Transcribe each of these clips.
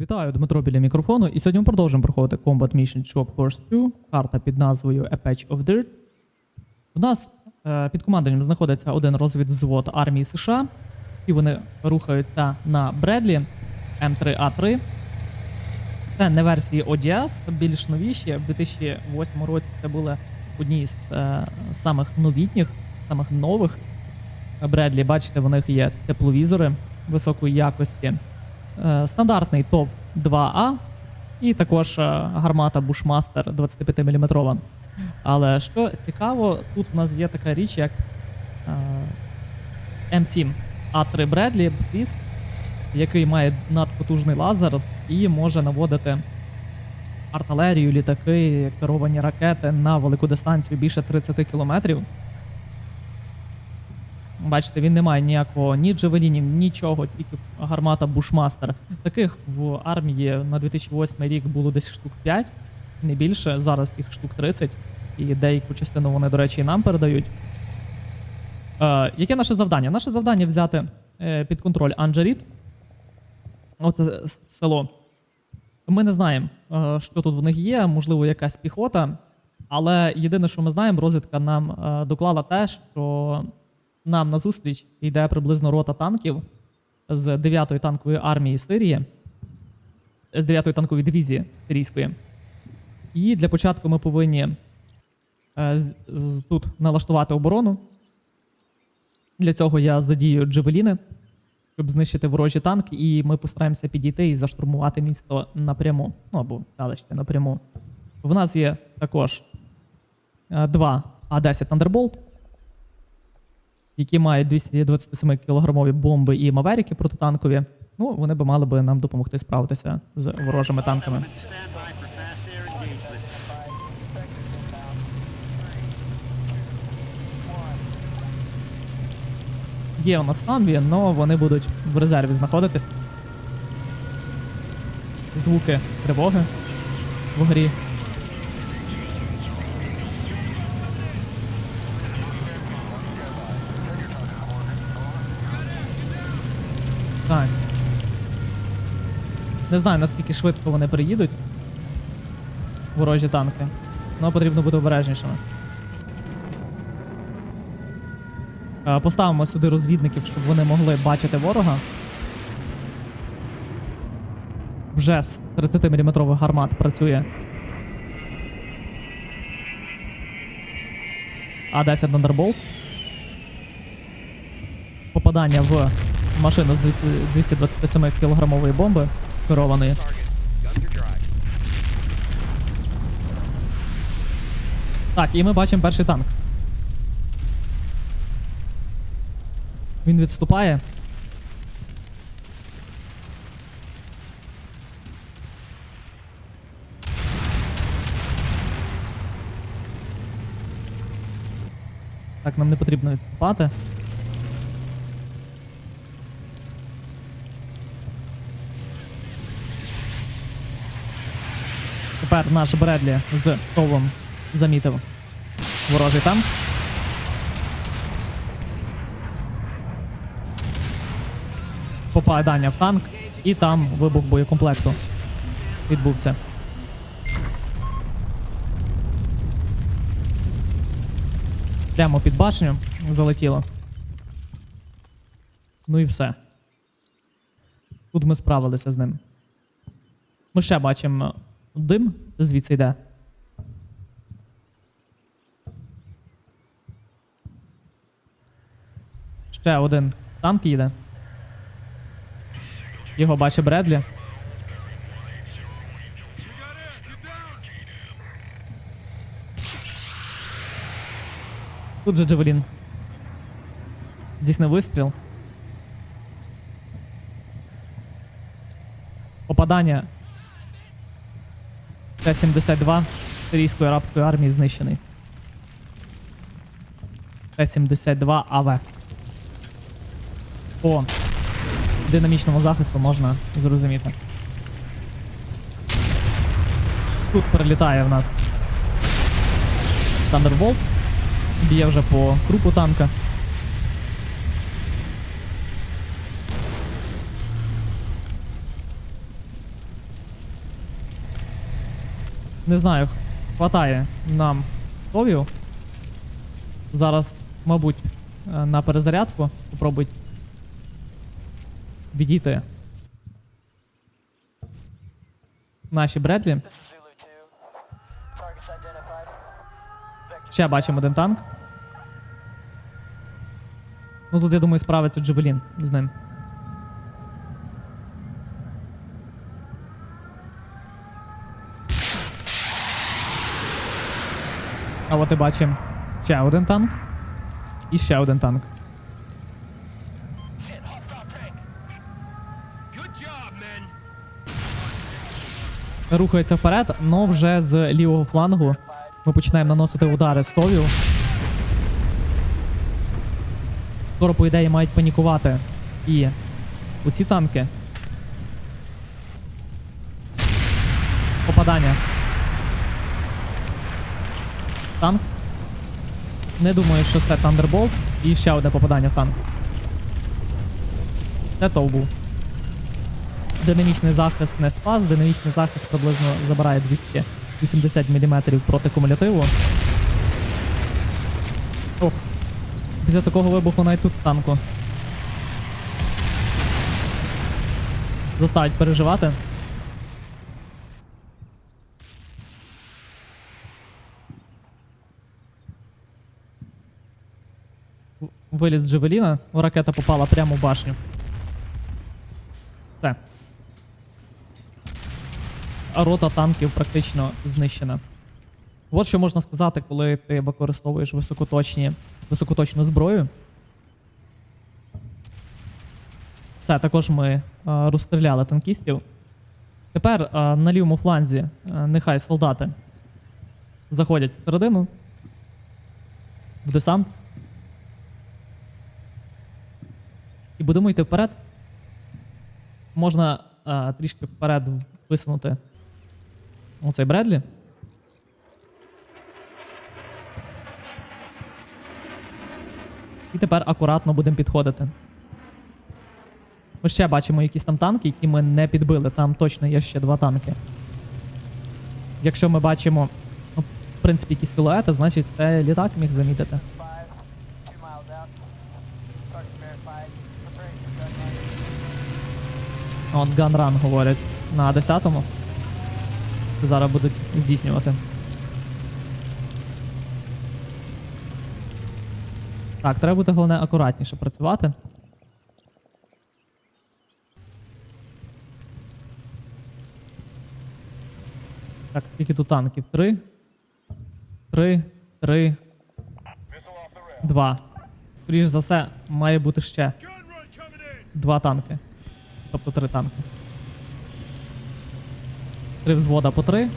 Вітаю, Дмитро біля мікрофону. І сьогодні ми продовжуємо проходити Combat Mission Shop Course 2, карта під назвою A Patch of Dirt. У нас е, під командуванням знаходиться один розвідзвод армії США, і вони рухаються на Бредлі М3А3. Це не версії ODS, більш новіші. В 2008 році це були одні з е, самих новітніх, самих нових Бредлі. Бачите, в них є тепловізори високої якості. Е, стандартний ТОВ 2А і також е, гармата Bushmaster 25 мм. Але що цікаво, тут у нас є така річ, як е, М7 А3 Бредлі Бфіст, який має надпотужний лазер і може наводити артилерію, літаки, керовані ракети на велику дистанцію більше 30 кілометрів. Бачите, він не має ніякого ні джевелінів, нічого, тільки гармата Бушмастер. Таких в армії на 2008 рік було десь штук 5, не більше. Зараз їх штук 30, і деяку частину вони, до речі, і нам передають. Е, яке наше завдання? Наше завдання взяти е, під контроль Анджеріт. Оце село. Ми не знаємо, е, що тут в них є, можливо, якась піхота. Але єдине, що ми знаємо, розвідка нам е, доклала те, що нам назустріч йде приблизно рота танків з 9-ї танкової армії Сирії, з 9-ї танкової дивізії сирійської. І для початку ми повинні е, тут налаштувати оборону. Для цього я задію джевеліни, щоб знищити ворожі танки, і ми постараємося підійти і заштурмувати місто напряму. Ну або селище напряму. В нас є також е, два А-10 Thunderbolt, які мають 227 кілограмові бомби і маверики протитанкові. Ну, вони би мали би нам допомогти справитися з ворожими танками. Є у нас хамві, але вони будуть в резерві знаходитись. Звуки тривоги в грі. Не знаю, наскільки швидко вони приїдуть. Ворожі танки. Але потрібно бути обережнішими. Е, Поставимо сюди розвідників, щоб вони могли бачити ворога. Вже з 30-мм гармат працює. А10 Thunderbolt. Попадання в машину з 227 кілограмової бомби керованої. Так, і ми бачимо перший танк. Він відступає. Так, нам не потрібно відступати. Тепер наш Бредлі з Товом замітив ворожий танк. попадання в танк, і там вибух боєкомплекту відбувся. Прямо під башню залетіло. Ну і все. Тут ми справилися з ним. Ми ще бачимо дим, звідси йде. Ще один танк їде. Його бачить Бредлі. Тут же Джевелін. Здійснив вистріл. Попадання. Т-72 сирійської арабської армії знищений. Т-72 АВ. По динамічному захисту можна зрозуміти. Тут прилітає в нас Thunderbolt. Б'є вже по крупу танка. Не знаю, хватає нам товів. Зараз, мабуть, е, на перезарядку попробують відійти наші Бредлі. This is Zulu 2. Targets identified. Vector Ще бачимо один танк. Ну тут, я думаю, справиться Джевелін з ним. А от і бачимо ще один танк. І ще один танк. Рухається вперед, но вже з лівого флангу ми починаємо наносити удари з товів. Скоро, по ідеї, мають панікувати і оці танки. Попадання. Танк. Не думаю, що це Thunderbolt. І ще одне попадання в танк. Це тов був. Динамічний захист не спас, динамічний захист приблизно забирає 280 мм проти кумулятиву. Ох. Після такого вибуху навіть тут танку. Заставить переживати. Виліт Джевеліна, ракета попала прямо в башню. Все. Рота танків практично знищена. От що можна сказати, коли ти використовуєш високоточні, високоточну зброю. Все, також ми е, розстріляли танкістів. Тепер е, на лівому фланзі е, нехай солдати заходять всередину. В десант. І будемо йти вперед. Можна е, трішки вперед висунути оцей Бредлі. І тепер акуратно будемо підходити. Ми ще бачимо якісь там танки, які ми не підбили. Там точно є ще два танки. Якщо ми бачимо, ну, в принципі, якісь силуети, значить це літак міг замітити. От ганран говорять на 10-му. Зараз будуть здійснювати. Так, треба бути головне акуратніше працювати. Так, скільки тут танків? Три. Три, три. Два. Скоріш за все, має бути ще два танки. Тобто три танки. Три взвода по три.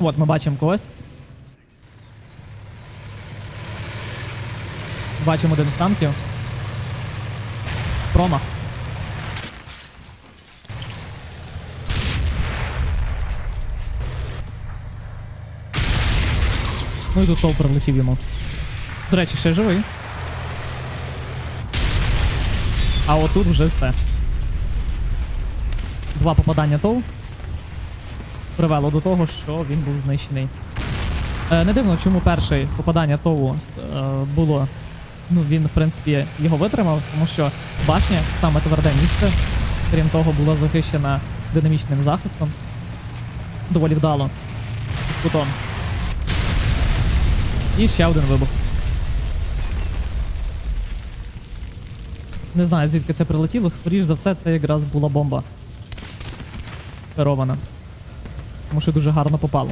От ми бачимо когось. Бачимо один з танків. Промах. Ну і тут тов прилетів йому. До речі, ще живий. А отут вже все. Два попадання ТОВ привело до того, що він був знищений. Е, не дивно, чому перше попадання ТОВу е, було. Ну, він, в принципі, його витримав, тому що башня, саме тверде місце, крім того, була захищена динамічним захистом. Доволі вдало. Кутом. І ще один вибух. Не знаю, звідки це прилетіло. Скоріш за все, це якраз була бомба. Керована. Тому що дуже гарно попало.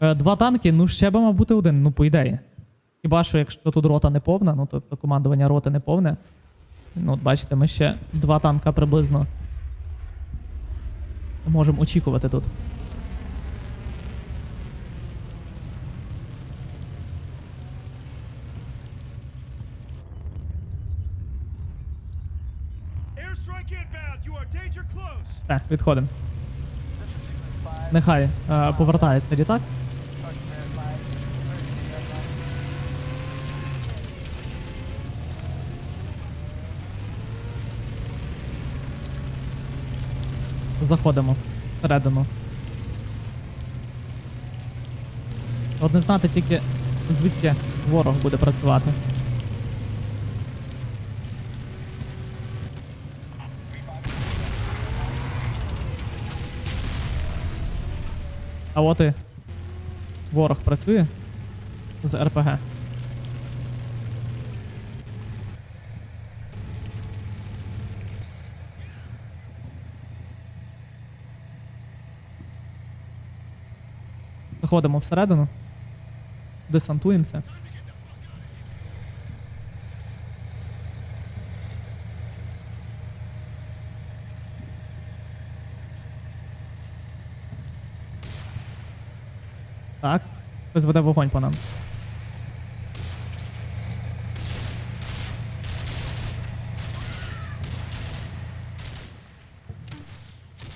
Е, два танки, ну ще би мав бути один, ну по ідеї. Хіба що якщо тут рота не повна, ну тобто командування роти не повне. Ну, от бачите, ми ще два танка приблизно можемо очікувати тут. Так, відходимо. Нехай е, повертається літак. Заходимо всередину. От не знати тільки звідки ворог буде працювати. А от і ворог працює з РПГ. Заходимо всередину. Десантуємося. Так. Хтось вогонь по нам.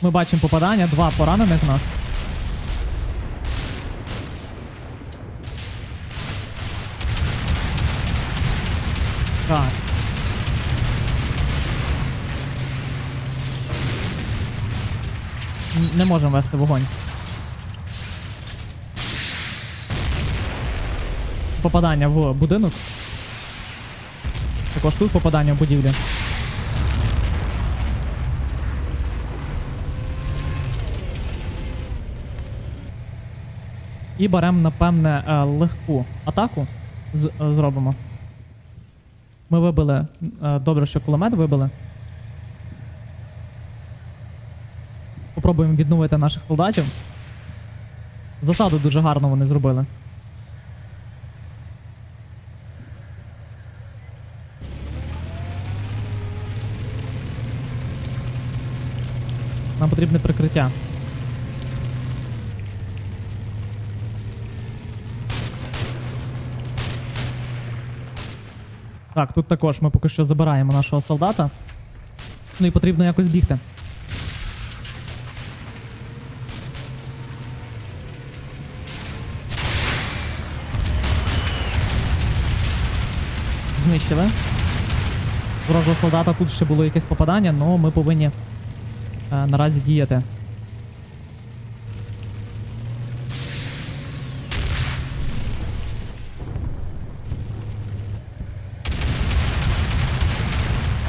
Ми бачимо попадання, два поранених нас. Так. Не можемо вести вогонь. Попадання в будинок. Також тут попадання в будівлю. І беремо, напевне, е, легку атаку. З- е, зробимо. Ми вибили. е, Добре, що кулемет вибили. Попробуємо відновити наших солдатів. Засаду дуже гарно вони зробили. Потрібне прикриття. Так, тут також ми поки що забираємо нашого солдата. Ну і потрібно якось бігти. Знищили. Ворожого солдата тут ще було якесь попадання, але ми повинні наразі діяти.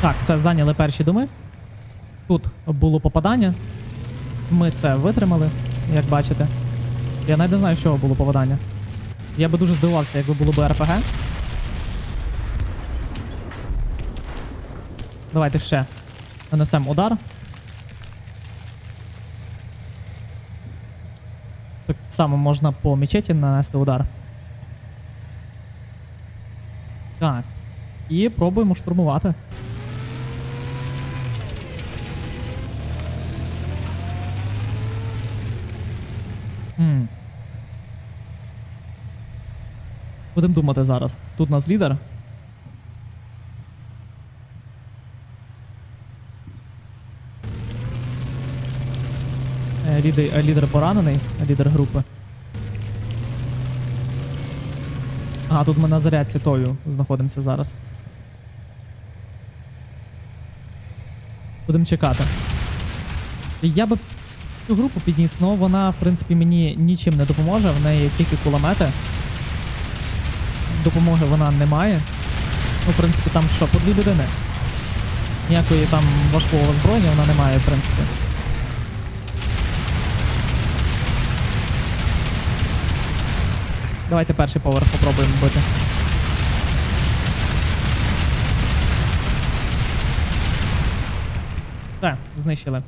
Так, це зайняли перші доми. Тут було попадання. Ми це витримали, як бачите. Я навіть не знаю, з чого було попадання. Я би дуже здивувався, якби було б РПГ. Давайте ще нанесемо удар. Само можна по мечеті нанести удар. Так. І пробуємо штурмувати. М. Будемо думати зараз. Тут у нас лідер. Лідер, е, лідер поранений, лідер групи. А, тут ми на зарядці тою знаходимося зараз. Будемо чекати. Я би цю групу підніс, але вона, в принципі, мені нічим не допоможе, в неї тільки кулемети. Допомоги вона не має. Ну, в принципі, там що, по дві людини. Ніякої там важкого озброєння вона не має, в принципі. Давайте перший поверх попробуємо бити. Все, знищили.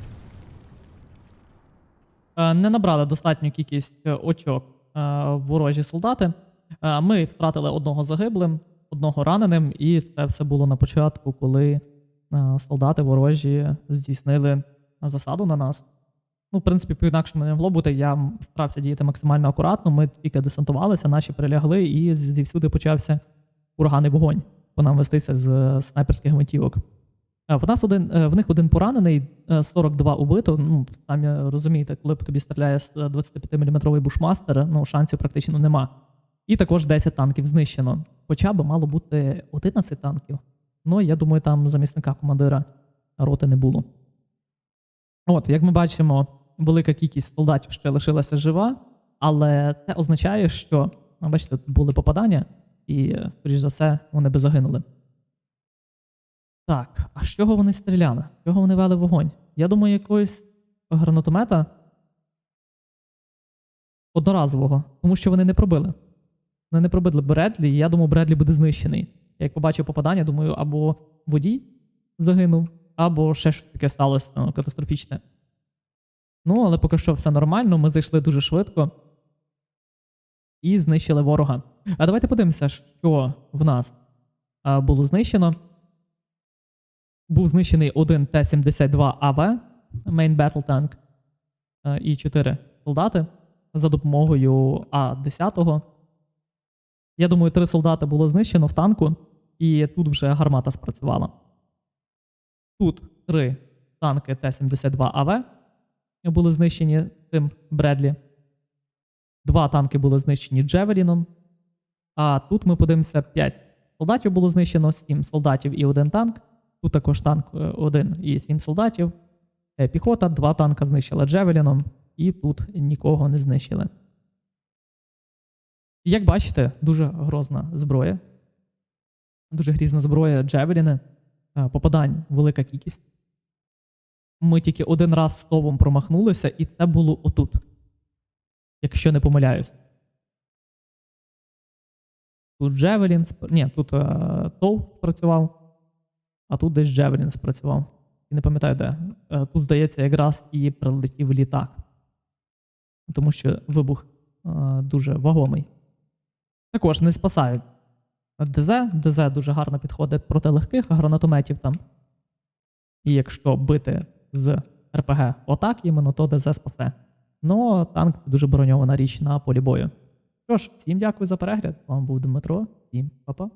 Е, Не набрали достатню кількість е, очок е, ворожі солдати. Ми втратили одного загиблим, одного раненим, і це все було на початку, коли солдати ворожі здійснили засаду на нас. Ну, в принципі, по-інакшому не могло бути. Я старався діяти максимально акуратно. Ми тільки десантувалися, наші прилягли, і звідсюди почався ураганний вогонь по нам вестися з е, снайперських гвинтівок. Е, В нас один, е, в них один поранений, е, 42 убито. Ну, там розумієте, коли по тобі стріляє 25-мм бушмастер, ну шансів практично нема. І також 10 танків знищено. Хоча б мало бути 11 танків. Ну, я думаю, там замісника командира роти не було. От, як ми бачимо, велика кількість солдатів ще лишилася жива. але це означає, що, ну, бачите, були попадання, і, скоріш за все, вони би загинули. Так, а з чого вони стріляли? З чого вони вели вогонь? Я думаю, якогось гранатомета одноразового, тому що вони не пробили. Вони не пробили Бредлі, і я думаю, Бредлі буде знищений. Як побачив попадання, думаю, або водій загинув, або ще щось таке сталося ну, катастрофічне. Ну, але поки що все нормально, ми зайшли дуже швидко і знищили ворога. А давайте подивимося, що в нас було знищено. Був знищений один Т-72 АВ, Main Battle Tank, і 4 солдати за допомогою А-10. Я думаю, три солдати було знищено в танку, і тут вже гармата спрацювала. Тут три танки Т-72 АВ були знищені тим Бредлі. Два танки були знищені Джевеліном. А тут ми подивимося 5 солдатів було знищено, 7 солдатів і один танк. Тут також танк е, один і 7 солдатів. Е, Піхота, два танка знищила Джевеліном, і тут нікого не знищили. Як бачите, дуже грозна зброя. Дуже грізна зброя Джевеліни. Е, Попадань велика кількість. Ми тільки один раз з товом промахнулися, і це було отут. Якщо не помиляюсь. Тут Джевелін, ні, тут е, Тов спрацював, а тут десь Джевелін спрацював. І не пам'ятаю де. Е, тут, здається, якраз і прилетів літак. Тому що вибух е, дуже вагомий. Також не спасають ДЗ. ДЗ дуже гарно підходить проти легких гранатометів там. І якщо бити з РПГ отак іменно, то ДЗ спасе. Ну, танк це дуже броньована річ на полі бою. Що ж, всім дякую за перегляд. З вами був Дмитро. Всім па-па.